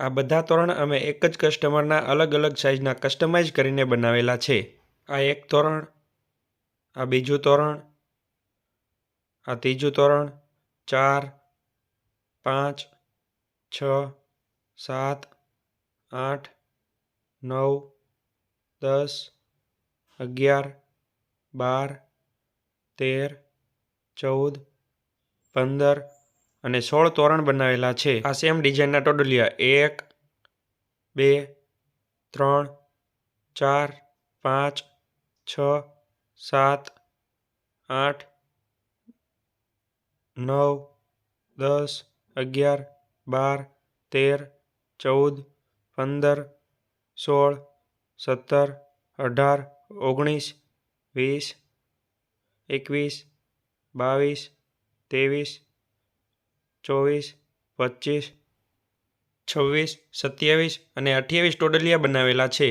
આ બધા તોરણ અમે એક જ કસ્ટમરના અલગ અલગ સાઇઝના કસ્ટમાઇઝ કરીને બનાવેલા છે. આ એક તોરણ, આ બીજું તોરણ, આ ત્રીજું તોરણ, ચાર, પાંચ, છ, સાત, આઠ, નવ, દસ, અગિયાર, બાર, તેર, ચૌદ, પંદર અને સોળ તોરણ બનાવેલા છે. આ સેમ ડિઝાઇનના ટોડલિયા. એક, બે, ત્રણ, ચાર, પાંચ, છ, સાત, આઠ, નવ, દસ, અગિયાર, બાર, તેર, ચૌદ, પંદર, સોળ, સત્તર, અઢાર, ઓગણીસ, વીસ, એકવીસ, બાવીસ, ત્રેવીસ ચોવીસ પચીસ છવ્વીસ સત્યાવીસ અને અઠ્યાવીસ ટોડલિયા બનાવેલા છે.